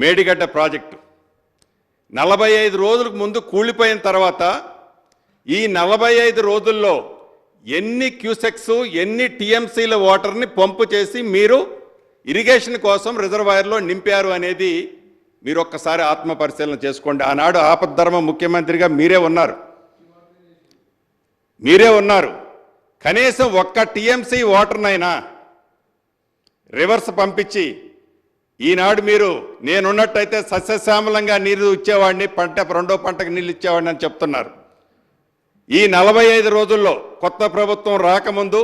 Medigadda project. నలభై ఐదు రోజులకు ముందు కూలిపోయిన తర్వాత ఈ నలభై ఐదు రోజుల్లో ఎన్ని క్యూసెక్స్ ఎన్ని టీఎంసీల వాటర్ని పంపు చేసి మీరు ఇరిగేషన్ కోసం రిజర్వాయర్లో నింపారు అనేది మీరు ఒక్కసారి ఆత్మ పరిశీలన చేసుకోండి. ఆనాడు ఆపద్ధర్మ ముఖ్యమంత్రిగా మీరే ఉన్నారు. మీరే ఉన్నారు. కనీసం ఒక్క టీఎంసీ వాటర్నైనా రివర్స్ పంపించి ఈనాడు మీరు నేనున్నట్టయితే సస్యశ్యామలంగా నీరు ఇచ్చేవాడిని పంట రెండో పంటకు నీళ్ళు ఇచ్చేవాడిని అని చెప్తున్నారు. ఈ నలభై ఐదు రోజుల్లో కొత్త ప్రభుత్వం రాకముందు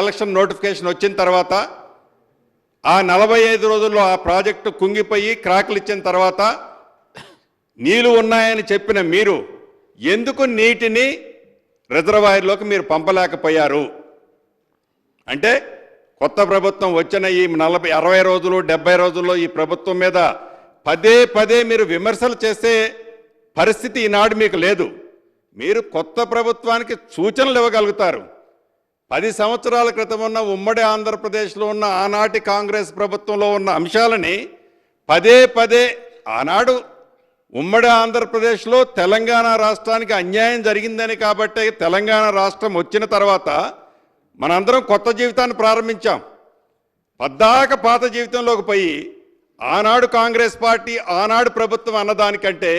ఎలక్షన్ నోటిఫికేషన్ వచ్చిన తర్వాత ఆ నలభై ఐదు రోజుల్లో ఆ ప్రాజెక్టు కుంగిపోయి క్రాకులు ఇచ్చిన తర్వాత నీళ్ళు ఉన్నాయని చెప్పిన మీరు ఎందుకు నీటిని రిజర్వాయర్లోకి మీరు పంపలేకపోయారు? అంటే కొత్త ప్రభుత్వం వచ్చిన ఈ నలభై అరవై రోజులు డెబ్బై రోజుల్లో ఈ ప్రభుత్వం మీద పదే పదే మీరు విమర్శలు చేసే పరిస్థితి ఈనాడు మీకు లేదు. మీరు కొత్త ప్రభుత్వానికి సూచనలు ఇవ్వగలుగుతారు. పది సంవత్సరాల క్రితం ఉన్న ఉమ్మడి ఆంధ్రప్రదేశ్లో ఉన్న ఆనాటి కాంగ్రెస్ ప్రభుత్వంలో ఉన్న అంశాలని పదే పదే ఆనాడు ఉమ్మడి ఆంధ్రప్రదేశ్లో తెలంగాణ రాష్ట్రానికి అన్యాయం జరిగిందని కాబట్టి తెలంగాణ రాష్ట్రం వచ్చిన తర్వాత మనందరం కొత్త జీవితాన్ని ప్రారంభించాం. పద్దాక పాత జీవితంలోకి పోయి ఆనాడు కాంగ్రెస్ పార్టీ ఆనాడు ప్రభుత్వం అన్నదానికంటే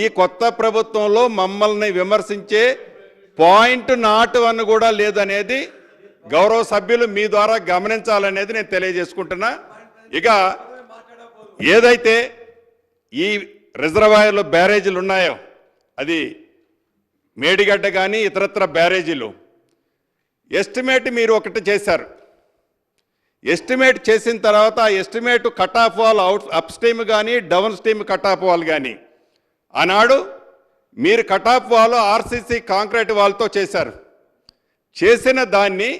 ఈ కొత్త ప్రభుత్వంలో మమ్మల్ని విమర్శించే పాయింట్ నాటు అని కూడా లేదనేది గౌరవ సభ్యులు మీ ద్వారా గమనించాలనేది నేను తెలియజేసుకుంటున్నా. ఇక ఏదైతే ఈ రిజర్వాయర్లో బ్యారేజీలు ఉన్నాయో అది మేడిగడ్డ కానీ ఇతరత్ర బ్యారేజీలు ఎస్టిమేట్ మీరు ఒకటి చేశారు. ఎస్టిమేట్ చేసిన తర్వాత ఆ estimate cut off wall out upstream కానీ downstream cut off wall కానీ ఆనాడు మీరు cut off wall RCC concrete వాల్తో చేశారు. చేసిన దాన్ని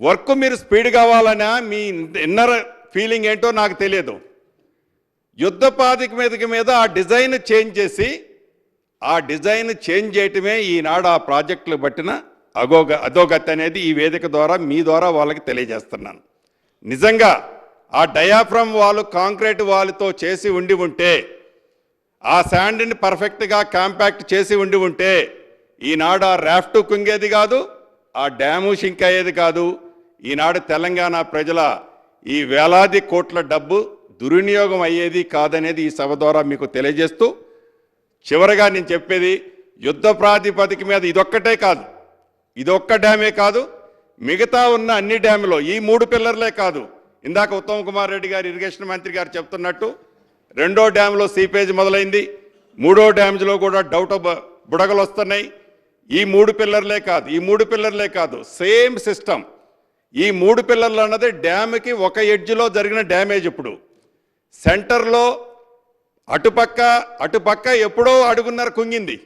వర్క్ మీరు స్పీడ్ కావాలనా మీ ఇన్నర్ ఫీలింగ్ ఏంటో నాకు తెలియదు. యుద్ధపాతిక మీదకి మీద ఆ డిజైన్ చేంజ్ చేసి ఆ డిజైన్ చేంజ్ చేయటమే ఈనాడు ఆ ప్రాజెక్టులు బట్టిన అగోగ అధోగతి అనేది ఈ వేదిక ద్వారా మీ ద్వారా వాళ్ళకి తెలియజేస్తున్నాను. నిజంగా ఆ డయాఫ్రమ్ వాళ్ళు కాంక్రీట్ వాళ్ళతో చేసి ఉండి ఉంటే ఆ శాండ్ని పర్ఫెక్ట్గా కాంపాక్ట్ చేసి ఉండి ఉంటే ఈనాడు ఆ రాఫ్ట్ కుంగేది కాదు ఆ డ్యాము షింక్ అయ్యేది కాదు. ఈనాడు తెలంగాణ ప్రజల ఈ వేలాది కోట్ల డబ్బు దుర్వినియోగం అయ్యేది కాదనేది ఈ సభ ద్వారా మీకు తెలియజేస్తూ చివరగా నేను చెప్పేది యుద్ధ ప్రాతిపదిక మీద ఇదొక్కటే కాదు. ఇదొక్క డ్యామే కాదు మిగతా ఉన్న అన్ని డ్యాములో ఈ మూడు పిల్లర్లే కాదు. ఇందాక ఉత్తమ్ కుమార్ రెడ్డి గారు ఇరిగేషన్ మంత్రి గారు చెప్తున్నట్టు రెండో డ్యాంలో సీపేజ్ మొదలైంది. మూడో డ్యామ్స్లో కూడా డౌట్ బుడగలు వస్తున్నాయి ఈ మూడు పిల్లర్లే కాదు ఈ మూడు పిల్లర్లే కాదు సేమ్ సిస్టమ్. ఈ మూడు పిల్లర్లు అన్నది డ్యామ్కి ఒక ఎడ్జ్లో జరిగిన డ్యామేజ్ ఇప్పుడు. సెంటర్లో అటుపక్క అటుపక్క ఎప్పుడో అడుగున్నర కుంగింది.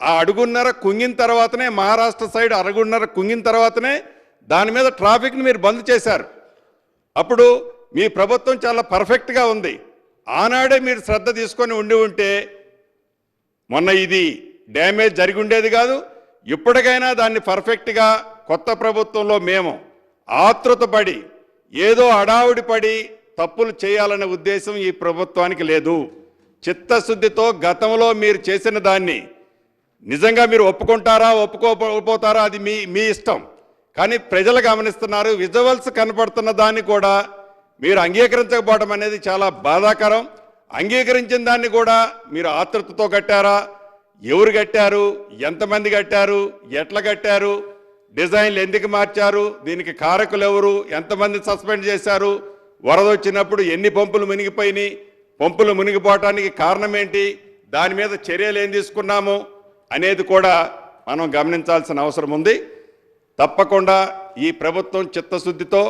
ఆ అడుగున్నర కుంగిన తర్వాతనే మహారాష్ట్ర సైడ్ అడుగున్నర కుంగిన తర్వాతనే దాని మీద ట్రాఫిక్ని మీరు బంద్ చేశారు. అప్పుడు మీ ప్రభుత్వం చాలా పర్ఫెక్ట్గా ఉంది. ఆనాడే మీరు శ్రద్ధ తీసుకొని ఉండి ఉంటే మొన్న ఇది డ్యామేజ్ జరిగి ఉండేది కాదు. ఇప్పటికైనా దాన్ని పర్ఫెక్ట్గా కొత్త ప్రభుత్వంలో మేము ఆతృతపడి ఏదో అడావుడి పడి తప్పులు చేయాలనే ఉద్దేశం ఈ ప్రభుత్వానికి లేదు. చిత్తశుద్ధితో గతంలో మీరు చేసిన దాన్ని నిజంగా మీరు ఒప్పుకుంటారా ఒప్పుకోపోతారా అది మీ మీ ఇష్టం. కానీ ప్రజలు గమనిస్తున్నారు విజువల్స్ కనపడుతున్న దాన్ని కూడా మీరు అంగీకరించకపోవడం అనేది చాలా బాధాకరం. అంగీకరించిన దాన్ని కూడా మీరు ఆతృతతో కట్టారా? ఎవరు కట్టారు? ఎంతమంది కట్టారు? ఎట్లా కట్టారు? డిజైన్లు ఎందుకు మార్చారు? దీనికి కారకులు ఎవరు? ఎంతమంది సస్పెండ్ చేశారు? వరద వచ్చినప్పుడు ఎన్ని పంపులు మునిగిపోయినాయి? పంపులు మునిగిపోవటానికి కారణం ఏంటి? దాని మీద చర్యలు ఏం తీసుకున్నాము? అనేది కూడా మనం గమనించాల్సిన అవసరం ఉంది. తప్పకుండా ఈ ప్రభుత్వం చిత్తశుద్ధితో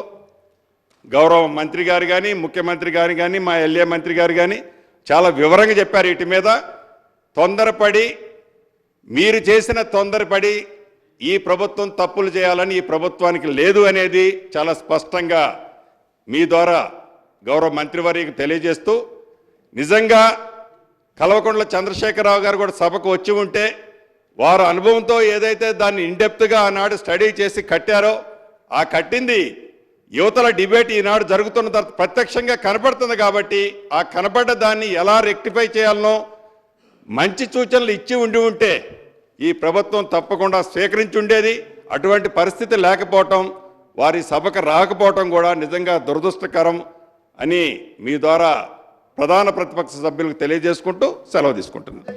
గౌరవ మంత్రి గారు కానీ ముఖ్యమంత్రి గారు కానీ మా ఎల్ఏ మంత్రి గారు కానీ చాలా వివరంగా చెప్పారు వీటి మీద. తొందరపడి మీరు చేసిన తొందరపడి ఈ ప్రభుత్వం తప్పులు చేయాలని ఈ ప్రభుత్వానికి లేదు అనేది చాలా స్పష్టంగా మీ ద్వారా గౌరవ మంత్రివర్యకు తెలియజేస్తూ నిజంగా కల్వకుంట్ల చంద్రశేఖరరావు గారు కూడా సభకు వచ్చి ఉంటే వారు అనుభవంతో ఏదైతే దాన్ని ఇండెప్త్గా ఆనాడు స్టడీ చేసి కట్టారో ఆ కట్టింది యువతల డిబేట్ ఈనాడు జరుగుతున్న తర్వాత ప్రత్యక్షంగా కనపడుతుంది కాబట్టి ఆ కనపడ్డ దాన్ని ఎలా రెక్టిఫై చేయాలనో మంచి సూచనలు ఇచ్చి ఉండి ఉంటే ఈ ప్రభుత్వం తప్పకుండా స్వీకరించి ఉండేది. అటువంటి పరిస్థితి లేకపోవటం వారి సభకు రాకపోవటం కూడా నిజంగా దురదృష్టకరం అని మీ ద్వారా ప్రధాన ప్రతిపక్ష సభ్యులకు తెలియజేసుకుంటూ సెలవు తీసుకుంటున్నాను.